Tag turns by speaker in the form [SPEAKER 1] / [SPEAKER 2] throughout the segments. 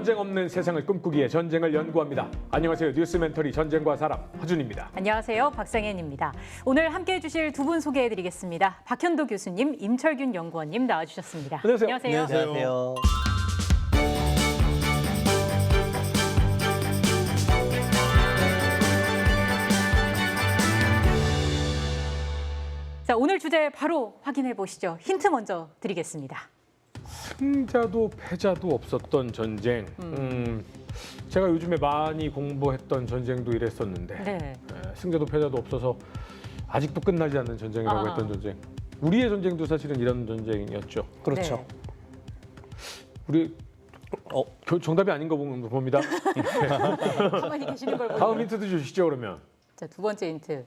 [SPEAKER 1] 전쟁 없는 세상을 꿈꾸기에 전쟁을 연구합니다. 안녕하세요. 뉴스 멘터리 전쟁과 사람 허준입니다.
[SPEAKER 2] 안녕하세요. 박상현입니다. 오늘 함께 해 주실 두 분 소개해 드리겠습니다. 박현도 교수님, 임철균 연구원님 나와주셨습니다.
[SPEAKER 1] 안녕하세요.
[SPEAKER 3] 안녕하세요.
[SPEAKER 2] 자, 오늘 주제 바로 확인해 보시죠. 힌트 먼저 드리겠습니다.
[SPEAKER 1] 승자도 패자도 없었던 전쟁. 음, 제가 요즘에 많이 공부했던 전쟁도 이랬었는데
[SPEAKER 2] 네.
[SPEAKER 1] 에, 승자도 패자도 없어서 아직도 끝나지 않는 전쟁이라고
[SPEAKER 2] 아.
[SPEAKER 1] 했던 전쟁. 우리의 전쟁도 사실은 이런 전쟁이었죠.
[SPEAKER 3] 그렇죠.
[SPEAKER 2] 네.
[SPEAKER 1] 우리
[SPEAKER 3] 어,
[SPEAKER 1] 교- 정답이 아닌 거 보- 봅니다.
[SPEAKER 2] 가만히 계시는 걸
[SPEAKER 1] 다음
[SPEAKER 2] 보니.
[SPEAKER 1] 힌트도 주시죠 그러면.
[SPEAKER 2] 자, 두 번째 힌트.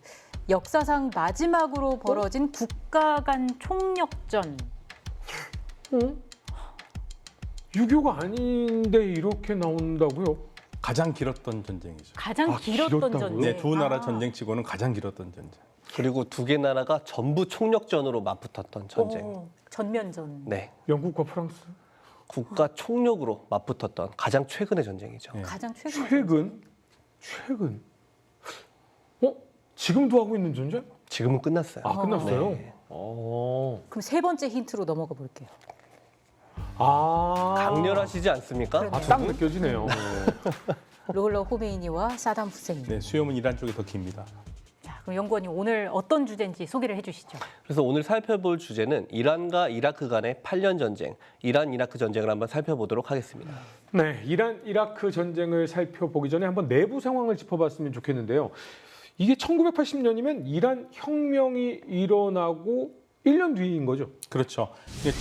[SPEAKER 2] 역사상 마지막으로 벌어진 국가 간 총력전.
[SPEAKER 1] 6.25가 아닌데 이렇게 나온다고요?
[SPEAKER 4] 가장 길었던 전쟁이죠.
[SPEAKER 2] 가장
[SPEAKER 1] 아,
[SPEAKER 2] 길었던
[SPEAKER 1] 길었다고요?
[SPEAKER 2] 전쟁.
[SPEAKER 4] 네, 두 나라
[SPEAKER 2] 아.
[SPEAKER 4] 전쟁치고는 가장 길었던 전쟁.
[SPEAKER 3] 그리고 두 개 나라가 전부 총력전으로 맞붙었던 전쟁.
[SPEAKER 2] 오, 전면전.
[SPEAKER 3] 네.
[SPEAKER 1] 영국과 프랑스?
[SPEAKER 3] 국가 총력으로 맞붙었던 가장 최근의 전쟁이죠.
[SPEAKER 4] 네.
[SPEAKER 2] 가장 최근.
[SPEAKER 1] 최근? 최근? 어? 지금도 하고 있는 전쟁?
[SPEAKER 3] 지금은 끝났어요.
[SPEAKER 1] 아 끝났어요?
[SPEAKER 3] 네.
[SPEAKER 1] 어.
[SPEAKER 2] 그럼 세 번째 힌트로 넘어가 볼게요.
[SPEAKER 1] 아.
[SPEAKER 3] 강렬하시지 않습니까?
[SPEAKER 1] 아, 딱 느껴지네요.
[SPEAKER 2] 롤러 호메이니와 사담 후세인.
[SPEAKER 4] 네, 수염은 이란 쪽이 더 깁니다.
[SPEAKER 2] 자, 그럼 연구원님 오늘 어떤 주제인지 소개를 해주시죠.
[SPEAKER 3] 그래서 오늘 살펴볼 주제는 이란과 이라크 간의 8년 전쟁, 이란 이라크 전쟁을 한번 살펴보도록 하겠습니다.
[SPEAKER 1] 네, 이란 이라크 전쟁을 살펴보기 전에 한번 내부 상황을 짚어봤으면 좋겠는데요. 이게 1980년이면 이란 혁명이 일어나고 1년 뒤인 거죠.
[SPEAKER 4] 그렇죠.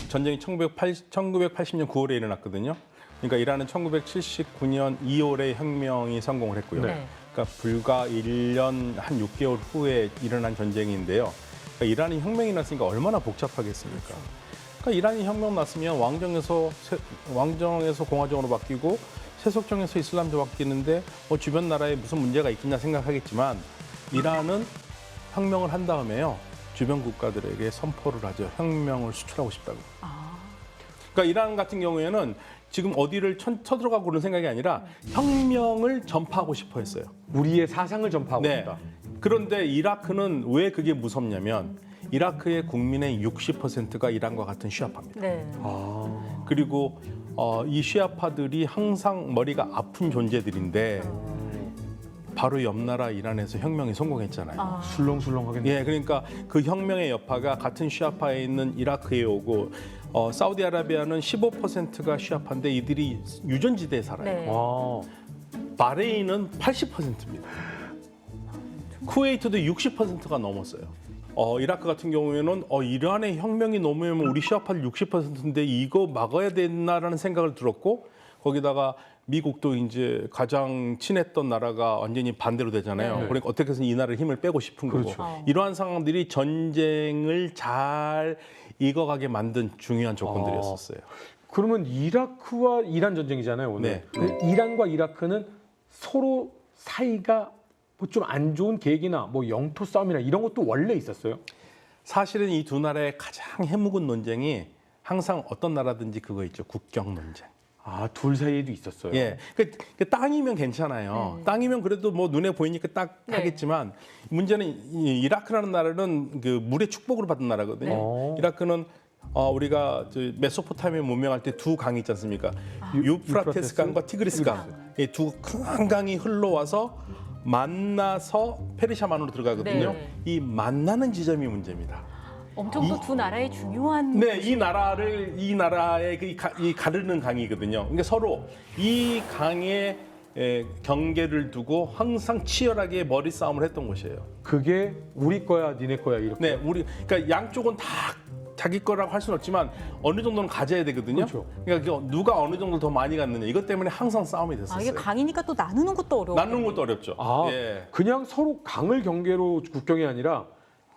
[SPEAKER 4] 전쟁이 1980, 1980년 9월에 일어났거든요. 그러니까 이란은 1979년 2월에 혁명이 성공을 했고요.
[SPEAKER 2] 네.
[SPEAKER 4] 그러니까 불과 1년 한 6개월 후에 일어난 전쟁인데요. 그러니까 이란이 혁명이 났으니까 얼마나 복잡하겠습니까? 그러니까 이란이 혁명 났으면 왕정에서 세- 왕정에서 공화정으로 바뀌고 세속정에서 이슬람조 바뀌는데 뭐 주변 나라에 무슨 문제가 있겠냐 생각하겠지만 이란은 혁명을 한 다음에요. 주변 국가들에게 선포를 하죠. 혁명을 수출하고 싶다고.
[SPEAKER 2] 아,
[SPEAKER 4] 그러니까 이란 같은 경우에는 지금 어디를 천- 쳐들어가고 그런 생각이 아니라 혁명을 전파하고 싶어 했어요.
[SPEAKER 1] 우리의 사상을 전파하고
[SPEAKER 4] 네.
[SPEAKER 1] 있다.
[SPEAKER 4] 그런데 이라크는 왜 그게 무섭냐면 이라크의 국민의 60%가 이란과 같은 시아파입니다.
[SPEAKER 2] 네.
[SPEAKER 1] 아.
[SPEAKER 4] 그리고 어, 이 시아파들이 항상 머리가 아픈 존재들인데 바로 옆 나라 이란에서 혁명이 성공했잖아요.
[SPEAKER 2] 아,
[SPEAKER 1] 술렁술렁 하겠네.
[SPEAKER 4] 예, 그러니까 그 혁명의 여파가 같은 시아파에 있는 이라크에 오고 어, 사우디아라비아는 15%가 시아파인데 이들이 유전지대에 살아요.
[SPEAKER 2] 네.
[SPEAKER 1] 아.
[SPEAKER 4] 바레인은 80%입니다. 쿠웨이트도 60%가 넘었어요. 어, 이라크 같은 경우에는 어, 이란의 혁명이 넘으면 우리 시아파를 60%인데 이거 막아야 되나라는 생각을 들었고 거기다가 미국도 이제 가장 친했던 나라가 완전히 반대로 되잖아요.
[SPEAKER 2] 네.
[SPEAKER 4] 그러니까 어떻게 해서 이 나라를 힘을 빼고 싶은 거고
[SPEAKER 1] 그렇죠.
[SPEAKER 2] 어.
[SPEAKER 4] 이러한 상황들이 전쟁을 잘 익어가게 만든 중요한 조건들이었었어요.
[SPEAKER 1] 그러면 이라크와 이란 전쟁이잖아요 오늘.
[SPEAKER 4] 네.
[SPEAKER 1] 근데 이란과 이라크는 서로 사이가 뭐 좀 안 좋은 계획이나 뭐 영토 싸움이나 이런 것도 원래 있었어요.
[SPEAKER 4] 사실은 이 두 나라의 가장 해묵은 논쟁이 항상 어떤 나라든지 그거 있죠. 국경 논쟁.
[SPEAKER 1] 아 둘 사이에도 있었어요.
[SPEAKER 4] 예. 그, 그 땅이면 괜찮아요.
[SPEAKER 2] 네.
[SPEAKER 4] 땅이면 그래도 뭐 눈에 보이니까 딱
[SPEAKER 2] 네.
[SPEAKER 4] 하겠지만 문제는 이 이라크라는 나라는 그 물의 축복을 받은 나라거든요.
[SPEAKER 1] 네.
[SPEAKER 4] 이라크는 어, 우리가 저 메소포타미아 문명할 때 두 강이 있지 않습니까? 유프라테스 강과 티그리스 강. 이 두 큰 강이 흘러와서 만나서 페르시아만으로 들어가거든요.
[SPEAKER 2] 네.
[SPEAKER 4] 이 만나는 지점이 문제입니다.
[SPEAKER 2] 엄청 또 두 나라의 중요한.
[SPEAKER 4] 네, 이 나라를 이 나라의 그 이, 가, 이 가르는 강이거든요. 그러니까 서로 이 강의 에, 경계를 두고 항상 치열하게 머리 싸움을 했던 곳이에요.
[SPEAKER 1] 그게 우리 거야, 니네 거야 이렇게.
[SPEAKER 4] 네, 우리 그러니까 양쪽은 다 자기 거라고 할 수는 없지만 어느 정도는 가져야 되거든요.
[SPEAKER 1] 그렇죠.
[SPEAKER 4] 그러니까 그 누가 어느 정도 더 많이 갖느냐 이것 때문에 항상 싸움이 됐었어요.
[SPEAKER 2] 아, 이게 강이니까 또 나누는 것도 어려워.
[SPEAKER 4] 나누는 것도 어렵죠.
[SPEAKER 1] 아,
[SPEAKER 4] 예.
[SPEAKER 1] 그냥 서로 강을 경계로 국경이 아니라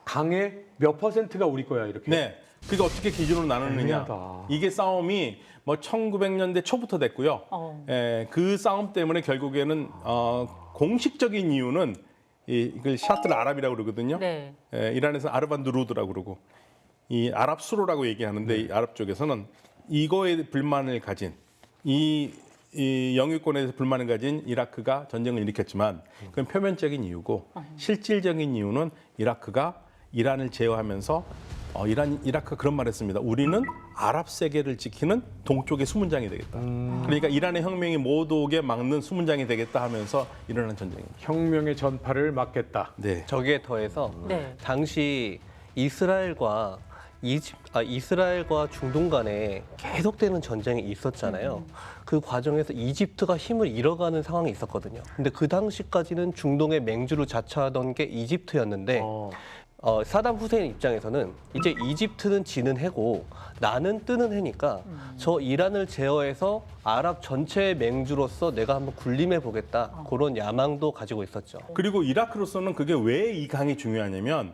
[SPEAKER 1] 강의 몇 퍼센트가 우리 거야 이렇게.
[SPEAKER 4] 네. 그게 어떻게 기준으로 나누느냐.
[SPEAKER 1] 애매하다.
[SPEAKER 4] 이게 싸움이 뭐 1900년대 초부터 됐고요.
[SPEAKER 2] 어.
[SPEAKER 4] 에, 그 싸움 때문에 결국에는 어, 공식적인 이유는 이, 이걸 샤틀 아랍이라고 그러거든요.
[SPEAKER 2] 네.
[SPEAKER 4] 에, 이란에서 아르반드 루드라고 그러고 이 아랍 수로라고 얘기하는데 이 아랍 쪽에서는 이거에 불만을 가진 이 이 영유권에서 불만을 가진 이라크가 전쟁을 일으켰지만 그건 표면적인 이유고 실질적인 이유는 이라크가 이란을 제어하면서 어, 이란 이라크 그런 말했습니다. 우리는 아랍 세계를 지키는 동쪽의 수문장이 되겠다. 그러니까 이란의 혁명이 못 오게 막는 수문장이 되겠다 하면서 일어난 전쟁입니다.
[SPEAKER 1] 혁명의 전파를 막겠다.
[SPEAKER 4] 네.
[SPEAKER 3] 저기에 더해서
[SPEAKER 2] 네.
[SPEAKER 3] 당시 이스라엘과 이집, 아, 이스라엘과 중동 간에 계속되는 전쟁이 있었잖아요. 그 과정에서 이집트가 힘을 잃어가는 상황이 있었거든요. 근데 그 당시까지는 중동의 맹주를 자처하던 게 이집트였는데
[SPEAKER 1] 어.
[SPEAKER 3] 어, 사담 후세인 입장에서는 이제 이집트는 지는 해고 나는 뜨는 해니까 저 이란을 제어해서 아랍 전체의 맹주로서 내가 한번 군림해 보겠다. 그런 야망도 가지고 있었죠.
[SPEAKER 4] 그리고 이라크로서는 그게 왜 이 강이 중요하냐면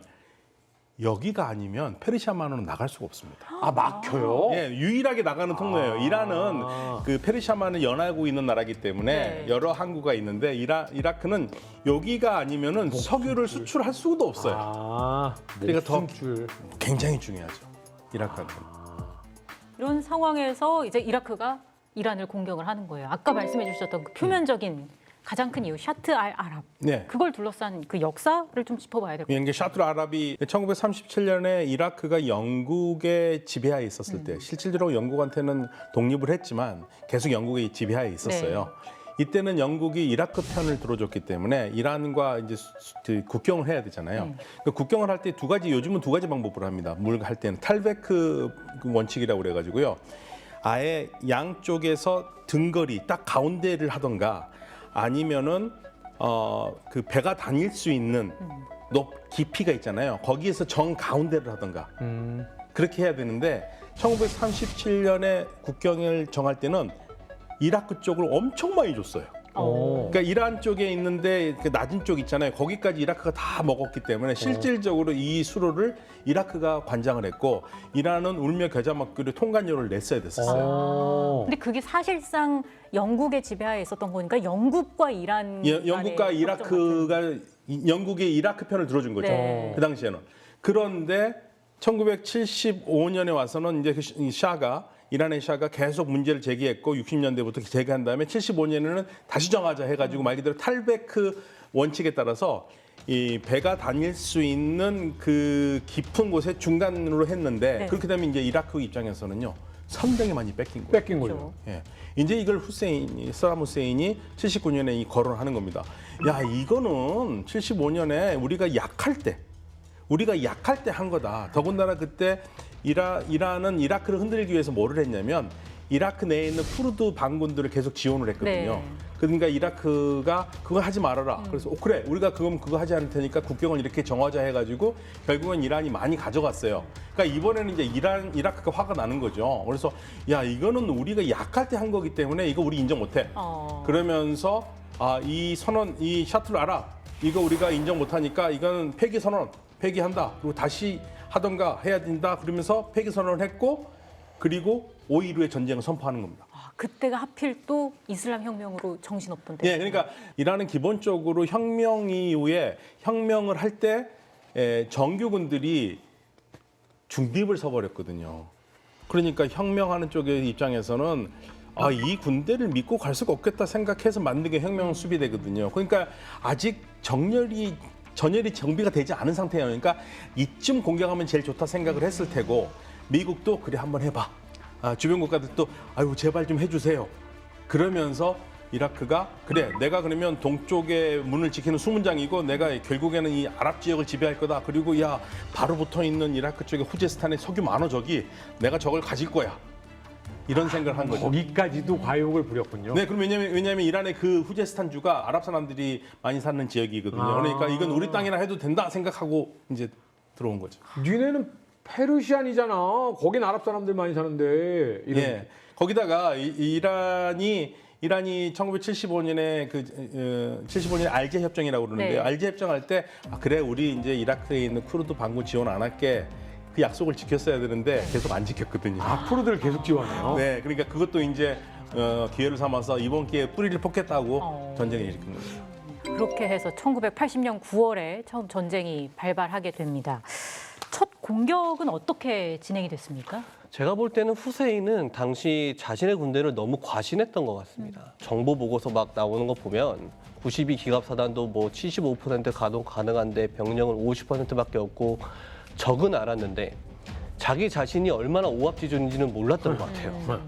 [SPEAKER 4] 여기가 아니면 페르시아만으로 나갈 수가 없습니다.
[SPEAKER 1] 아 막혀요?
[SPEAKER 4] 예, 유일하게 나가는 통로예요. 이란은 그 페르시아만을 연하고 있는 나라기 때문에
[SPEAKER 2] 네.
[SPEAKER 4] 여러 항구가 있는데 이라, 이라크는 여기가 아니면은 석유를 수출할 수도 없어요.
[SPEAKER 1] 아,
[SPEAKER 4] 그러니까 더-
[SPEAKER 1] 목숨줄.
[SPEAKER 4] 굉장히 중요하죠. 이라크한테.
[SPEAKER 2] 이런 상황에서 이제 이라크가 이란을 공격을 하는 거예요. 아까 말씀해 주셨던 그 표면적인 가장 큰 이유 샤트 알 아랍.
[SPEAKER 4] 네.
[SPEAKER 2] 그걸 둘러싼 그 역사를 좀 짚어봐야 될것 같아요.
[SPEAKER 4] 이게 샤트르 아랍이 1937년에 이라크가 영국의 지배하에 있었을 때 실질적으로 영국한테는 독립을 했지만 계속 영국의 지배하에 있었어요. 이때는 영국이 이라크 편을 들어줬기 때문에 이란과 이제 그 국경을 해야 되잖아요. 그 국경을 할 때 두 가지 요즘은 두 가지 방법으로 합니다. 물 할 때는 탈베크 그 원칙이라고 그래가지고요. 아예 양쪽에서 등거리 딱 가운데를 하던가 아니면은 어 그 배가 다닐 수 있는 높 깊이가 있잖아요. 거기에서 정 가운데를 하던가
[SPEAKER 1] 음.
[SPEAKER 4] 그렇게 해야 되는데 1937년에 국경을 정할 때는 이라크 쪽을 엄청 많이 줬어요.
[SPEAKER 1] 어.
[SPEAKER 4] 그러니까 이란 쪽에 있는데 그 낮은 쪽 있잖아요. 거기까지 이라크가 다 먹었기 때문에 실질적으로 이 수로를 이라크가 관장을 했고 이란은 울며 겨자 먹기로 통관료를 냈어야 됐었어요.
[SPEAKER 1] 어.
[SPEAKER 2] 근데 그게 사실상 영국의 지배하에 있었던 거니까 영국과 이란
[SPEAKER 4] 예, 영국과
[SPEAKER 2] 간의
[SPEAKER 4] 이라크가 이- 영국의 이라크 편을 들어준 거죠.
[SPEAKER 2] 네.
[SPEAKER 4] 그 당시에는. 그런데 1975년에 와서는 이제 그 시- 이 샤가 이란의 샤가 계속 문제를 제기했고 60년대부터 제기한 다음에 75년에는 다시 정하자 해가지고 말 그대로 탈베크 원칙에 따라서 이 배가 다닐 수 있는 그 깊은 곳에 중간으로 했는데
[SPEAKER 2] 네.
[SPEAKER 4] 그렇게 되면 이제 이라크 입장에서는요 상당히 많이 뺏긴 거예요.
[SPEAKER 1] 뺏긴
[SPEAKER 2] 그렇죠.
[SPEAKER 1] 거죠.
[SPEAKER 4] 예. 이제 이걸 후세인이 사람 후세인이 79년에 이 거론을 하는 겁니다. 야, 이거는 75년에 우리가 약할 때 우리가 약할 때 한 거다. 더군다나 그때 이라 이란은 이라크를 흔들기 위해서 뭐를 했냐면 이라크 내에 있는 쿠르드 반군들을 계속 지원을 했거든요.
[SPEAKER 2] 네.
[SPEAKER 4] 그러니까 이라크가 그거 하지 말아라. 그래서 오, 그래 우리가 그건 그거 하지 않을 테니까 국경을 이렇게 정하자 해가지고 결국은 이란이 많이 가져갔어요. 그러니까 이번에는 이제 이란 이라크가 화가 나는 거죠. 그래서 야 이거는 우리가 약할 때 한 거기 때문에 이거 우리 인정 못해.
[SPEAKER 2] 어.
[SPEAKER 4] 그러면서 아, 이 선언, 이 샤틀 알아. 이거 우리가 인정 못하니까 이건 폐기 선언, 폐기한다. 그리고 다시 하던가 해야 된다. 그러면서 폐기 선언을 했고 그리고 5일 후에 전쟁을 선포하는 겁니다.
[SPEAKER 2] 아, 그때가 하필 또 이슬람 혁명으로 정신없던 때.
[SPEAKER 4] 예, 그러니까 이란은 기본적으로 혁명 이후에 혁명을 할 때 정규군들이 중립을 서버렸거든요. 그러니까 혁명하는 쪽의 입장에서는 아, 이 군대를 믿고 갈 수가 없겠다 생각해서 만든 게 혁명 수비대거든요. 그러니까 아직 정렬이 전열이 정비가 되지 않은 상태예요. 그러니까 이쯤 공격하면 제일 좋다 생각을 했을 테고 미국도 그래 한번 해봐. 아, 주변 국가들도 아유 제발 좀 해주세요. 그러면서 이라크가 그래 내가 그러면 동쪽의 문을 지키는 수문장이고 내가 결국에는 이 아랍 지역을 지배할 거다 그리고 야 바로 붙어 있는 이라크 쪽에 후제스탄에 석유 저기 내가 저걸 가질 거야 이런 생각을 한 거죠.
[SPEAKER 1] 거기까지도 과욕을 부렸군요.
[SPEAKER 4] 네, 그럼 왜냐면 왜냐면 이란의 그 후제스탄 주가 아랍 사람들이 많이 사는 지역이거든요.
[SPEAKER 1] 아.
[SPEAKER 4] 그러니까 이건 우리 땅이나 해도 된다 생각하고 이제 들어온 거죠.
[SPEAKER 1] 니네는 페르시안이잖아. 거긴 아랍 사람들 많이 사는데. 이런.
[SPEAKER 4] 예. 거기다가 이, 이란이 이란이 1975년에 그 어, 75년에 알제 협정이라고 그러는데
[SPEAKER 2] 네.
[SPEAKER 4] 요 알제 협정할 때 아, 그래 우리 이제 이라크에 있는 쿠르드 반군 지원 안 할게 그 약속을 지켰어야 되는데 계속 안 지켰거든요.
[SPEAKER 1] 아, 프로들 계속 지원해요.
[SPEAKER 4] 네, 그러니까 그것도 이제 어, 기회를 삼아서 이번 기회에 뿌리를 뽑겠다고
[SPEAKER 2] 어.
[SPEAKER 4] 전쟁을 일으킨 거죠.
[SPEAKER 2] 그렇게 해서 1980년 9월에 처음 전쟁이 발발하게 됩니다. 첫 공격은 어떻게 진행이 됐습니까?
[SPEAKER 3] 제가 볼 때는 후세인은 당시 자신의 군대를 너무 과신했던 것 같습니다. 정보 보고서 막 나오는 거 보면 92 기갑 사단도 뭐 75% 가동 가능한데 병력은 50%밖에 없고 적은 알았는데 자기 자신이 얼마나 오합지졸인지는 몰랐던 것 같아요.
[SPEAKER 2] 음.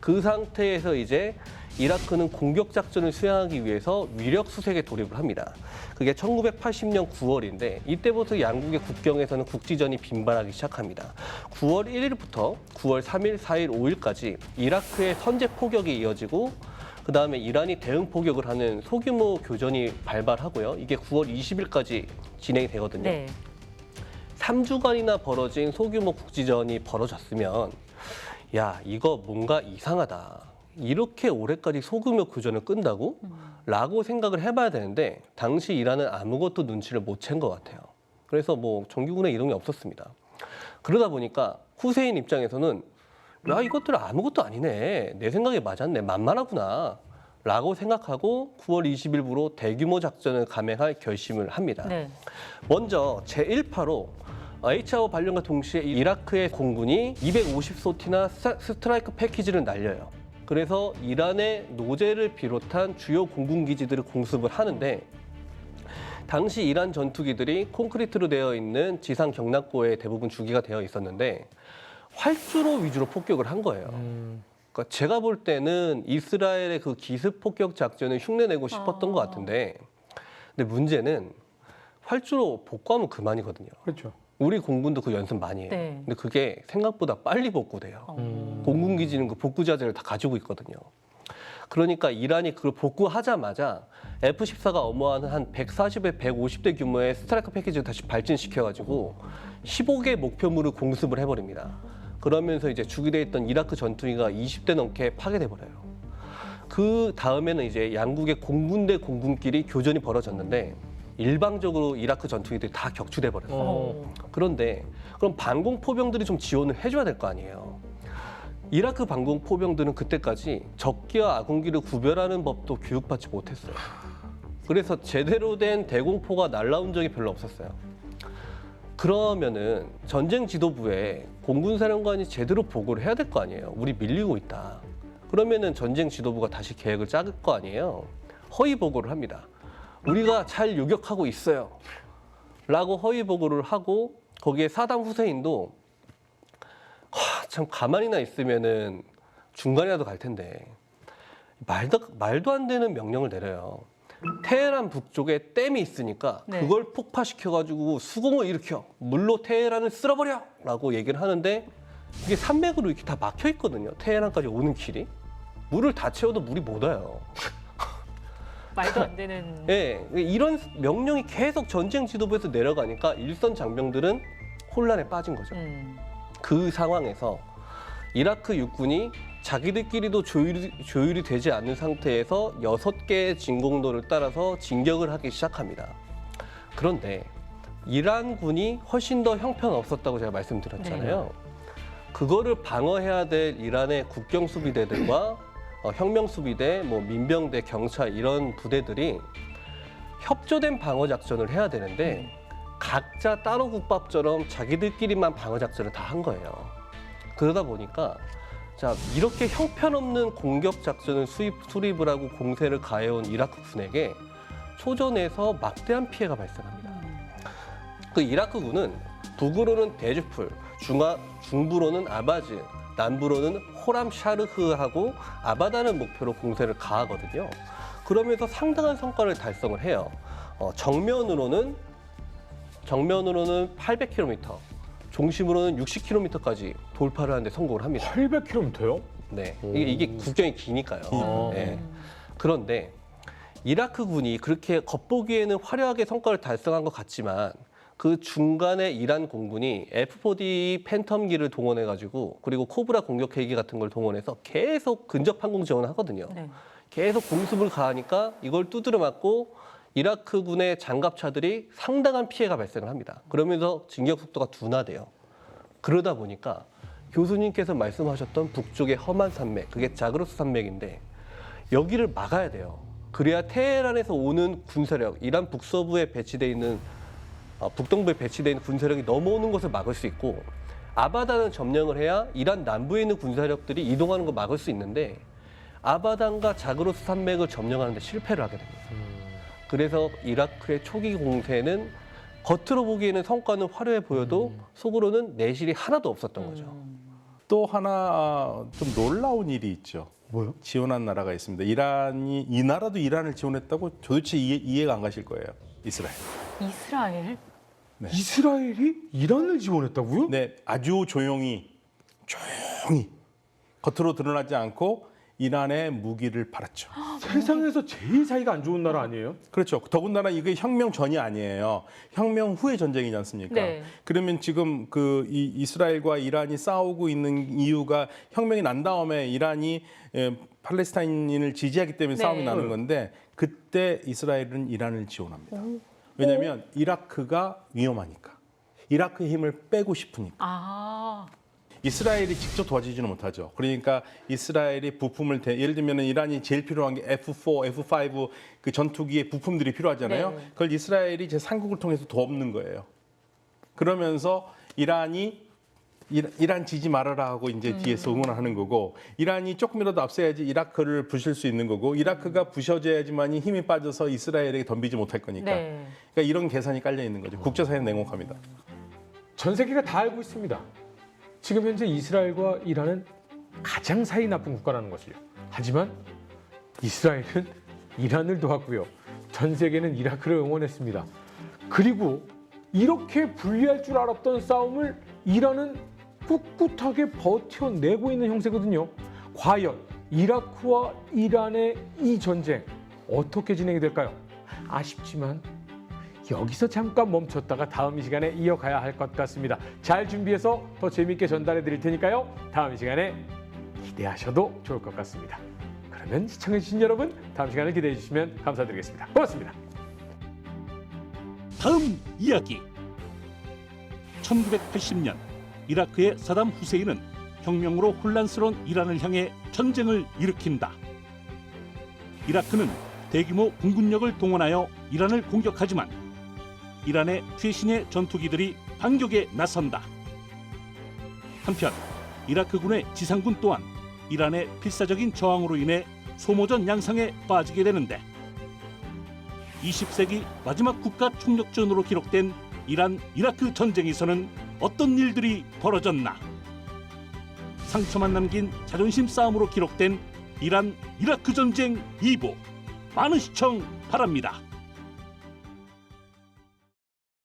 [SPEAKER 3] 그 상태에서 이제 이라크는 공격 작전을 수행하기 위해서 위력 수색에 돌입을 합니다. 그게 1980년 9월인데 이때부터 양국의 국경에서는 국지전이 빈발하기 시작합니다. 9월 1일부터 9월 3일, 4일, 5일까지 이라크의 선제 포격이 이어지고 그 다음에 이란이 대응 포격을 하는 소규모 교전이 발발하고요. 이게 9월 20일까지 진행이 되거든요.
[SPEAKER 2] 네.
[SPEAKER 3] 3주간이나 벌어진 소규모 국지전이 벌어졌으면 야 이거 뭔가 이상하다. 이렇게 오래까지 소규모 교전을 끈다고? 라고 생각을 해봐야 되는데 당시 이란은 아무것도 눈치를 못 챈 것 같아요. 그래서 뭐 정규군의 이동이 없었습니다. 그러다 보니까 후세인 입장에서는 야 이것들 아무것도 아니네. 내 생각이 맞았네. 만만하구나. 라고 생각하고 9월 20일부로 대규모 작전을 감행할 결심을 합니다.
[SPEAKER 2] 네.
[SPEAKER 3] 먼저 제1파로 H아워 발령과 동시에 이라크의 공군이 250소티나 스트라이크 패키지를 날려요. 그래서 이란의 노제를 비롯한 주요 공군 기지들을 공습을 하는데 당시 이란 전투기들이 콘크리트로 되어 있는 지상 경납고에 대부분 주기가 되어 있었는데 활주로 위주로 폭격을 한 거예요.
[SPEAKER 1] 음,
[SPEAKER 3] 그러니까 제가 볼 때는 이스라엘의 그 기습 폭격 작전을 흉내내고 싶었던
[SPEAKER 2] 아.
[SPEAKER 3] 것 같은데 근데 문제는 활주로 복구하면 그만이거든요.
[SPEAKER 1] 그렇죠.
[SPEAKER 3] 우리 공군도 그 연습 많이 해요.
[SPEAKER 2] 네.
[SPEAKER 3] 근데 그게 생각보다 빨리 복구돼요.
[SPEAKER 2] 어.
[SPEAKER 1] 음.
[SPEAKER 3] 공군 기지는 그 복구 자재를 다 가지고 있거든요. 그러니까 이란이 그걸 복구하자마자 F-14가 어머하는 한 140에 150대 규모의 스트라이크 패키지를 다시 발진시켜가지고 15개 목표물을 공습을 해버립니다. 그러면서 이제 주기돼 있던 이라크 전투기가 20대 넘게 파괴돼 버려요. 그 다음에는 이제 양국의 공군 대 공군끼리 교전이 벌어졌는데 일방적으로 이라크 전투기들이 다 격추돼 버렸어요.
[SPEAKER 1] 어.
[SPEAKER 3] 그런데 그럼 반공 포병들이 좀 지원을 해줘야 될 거 아니에요. 이라크 반공 포병들은 그때까지 적기와 아군기를 구별하는 법도 교육받지 못했어요. 그래서 제대로 된 대공포가 날라온 적이 별로 없었어요. 그러면은 전쟁 지도부에 공군사령관이 제대로 보고를 해야 될 거 아니에요. 우리 밀리고 있다. 그러면은 전쟁 지도부가 다시 계획을 짤거 아니에요. 허위 보고를 합니다. 우리가 잘 요격하고 있어요. 라고 허위 보고를 하고 거기에 사담 후세인도 하, 참 가만히나 있으면은 중간이라도 갈 텐데 말도 말도 안 되는 명령을 내려요. 테헤란 북쪽에 댐이 있으니까
[SPEAKER 2] 네.
[SPEAKER 3] 그걸 폭파시켜 가지고 수공을 일으켜 물로 테헤란을 쓸어버려라고 얘기를 하는데 이게 산맥으로 이렇게 다 막혀 있거든요. 테헤란까지 오는 길이 물을 다 채워도 물이 못 와요.
[SPEAKER 2] 말도 안 되는.
[SPEAKER 3] 예, 이런 명령이 계속 전쟁 지도부에서 내려가니까 일선 장병들은 혼란에 빠진 거죠.
[SPEAKER 2] 음.
[SPEAKER 3] 그 상황에서 이라크 육군이 자기들끼리도 조율이, 조율이 되지 않는 상태에서 여섯 개의 진공도를 따라서 진격을 하기 시작합니다. 그런데 이란 군이 훨씬 더 형편없었다고 제가 말씀드렸잖아요. 그거를 방어해야 될 이란의 국경 수비대들과 어, 혁명 수비대, 뭐 민병대, 경찰 이런 부대들이 협조된 방어 작전을 해야 되는데 각자 따로 국밥처럼 자기들끼리만 방어 작전을 다 한 거예요. 그러다 보니까 자 이렇게 형편없는 공격 작전을 수입 수립을 하고 공세를 가해온 이라크 군에게 초전에서 막대한 피해가 발생합니다. 그 이라크 군은 북으로는 대주풀, 중하, 중부로는 아바즈, 남부로는 호람 샤르흐하고 아바다는 목표로 공세를 가하거든요. 그러면서 상당한 성과를 달성을 해요. 어, 정면으로는 정면으로는 800km, 종심으로는 60km까지 돌파를 하는데 성공을 합니다.
[SPEAKER 1] 800km요?
[SPEAKER 3] 네, 이게, 이게 국경이 기니까요.
[SPEAKER 1] 어.
[SPEAKER 3] 네. 그런데 이라크 군이 그렇게 겉보기에는 화려하게 성과를 달성한 것 같지만 그 중간에 이란 공군이 F-4D 팬텀기를 동원해가지고 그리고 코브라 공격 헬기 같은 걸 동원해서 계속 근접 항공 지원을 하거든요.
[SPEAKER 2] 네.
[SPEAKER 3] 계속 공습을 가하니까 이걸 두드려 맞고 이라크군의 장갑차들이 상당한 피해가 발생을 합니다. 그러면서 진격 속도가 둔화돼요. 그러다 보니까 교수님께서 말씀하셨던 북쪽의 험한 산맥, 그게 자그로스 산맥인데 여기를 막아야 돼요. 그래야 테헤란에서 오는 군사력, 이란 북서부에 배치돼 있는 어, 북동부에 배치돼 있는 군사력이 넘어오는 것을 막을 수 있고 아바단을 점령을 해야 이란 남부에 있는 군사력들이 이동하는 거 막을 수 있는데 아바단과 자그로스 산맥을 점령하는데 실패를 하게 됩니다. 그래서 이라크의 초기 공세는 겉으로 보기에는 성과는 화려해 보여도 속으로는 내실이 하나도 없었던 거죠.
[SPEAKER 4] 또 하나 좀 놀라운 일이 있죠.
[SPEAKER 1] 뭐요?
[SPEAKER 4] 지원한 나라가 있습니다. 이란이 이 나라도 이란을 지원했다고 도대체 이해, 이해가 안 가실 거예요. 이스라엘.
[SPEAKER 2] 이스라엘
[SPEAKER 4] 네.
[SPEAKER 1] 이스라엘이 이란을 지원했다고요?
[SPEAKER 4] 네, 아주 조용히 조용히 겉으로 드러나지 않고 이란에 무기를 팔았죠.
[SPEAKER 1] 세상에서 제일 사이가 안 좋은 나라 아니에요?
[SPEAKER 4] 그렇죠. 더군다나 이게 혁명 전이 아니에요. 혁명 후의 전쟁이지 않습니까?
[SPEAKER 2] 네.
[SPEAKER 4] 그러면 지금 그 이, 이스라엘과 이란이 싸우고 있는 이유가 혁명이 난 다음에 이란이 예, 팔레스타인을 지지하기 때문에
[SPEAKER 2] 네.
[SPEAKER 4] 싸움이 나는 건데 그때 이스라엘은 이란을 지원합니다. 왜냐하면 이라크가 위험하니까. 이라크의 힘을 빼고 싶으니까.
[SPEAKER 2] 아
[SPEAKER 4] 이스라엘이 직접 도와주지는 못하죠. 그러니까 이스라엘이 부품을 대, 예를 들면 이란이 제일 필요한 게 F4, F5 그 전투기의 부품들이 필요하잖아요.
[SPEAKER 2] 네.
[SPEAKER 4] 그걸 이스라엘이 제 상국을 통해서 도없는 거예요. 그러면서 이란이 이- 이란 지지 말아라 하고 이제 뒤에서 응원을 하는 거고 이란이 조금이라도 앞서야지 이라크를 부실 수 있는 거고 이라크가 부셔져야지만이 힘이 빠져서 이스라엘에게 덤비지 못할 거니까
[SPEAKER 2] 네.
[SPEAKER 4] 그러니까 이런 계산이 깔려 있는 거죠. 국제사회는 냉혹합니다.
[SPEAKER 1] 전 세계가 다 알고 있습니다. 지금 현재 이스라엘과 이란은 가장 사이 나쁜 국가라는 것을요. 하지만 이스라엘은 이란을 도왔고요. 전 세계는 이라크를 응원했습니다. 그리고 이렇게 불리할 줄 알았던 싸움을 이란은 꿋꿋하게 버텨내고 있는 형세거든요. 과연 이라크와 이란의 이 전쟁 어떻게 진행이 될까요? 아쉽지만 여기서 잠깐 멈췄다가 다음 이 시간에 이어가야 할 것 같습니다. 잘 준비해서 더 재밌게 전달해 드릴 테니까요. 다음 이 시간에 기대하셔도 좋을 것 같습니다. 그러면 시청해 주신 여러분 다음 시간을 기대해 주시면 감사드리겠습니다. 고맙습니다.
[SPEAKER 5] 다음 이야기 1980년 이라크의 사담 후세인은 혁명으로 혼란스러운 이란을 향해 전쟁을 일으킨다. 이라크는 대규모 공군력을 동원하여 이란을 공격하지만 이란의 최신의 전투기들이 반격에 나선다. 한편 이라크군의 지상군 또한 이란의 필사적인 저항으로 인해 소모전 양상에 빠지게 되는데 20세기 마지막 국가 총력전으로 기록된 이란 이라크 전쟁에서는 어떤 일들이 벌어졌나? 상처만 남긴 자존심 싸움으로 기록된 이란 이라크 전쟁 2부 많은 시청 바랍니다.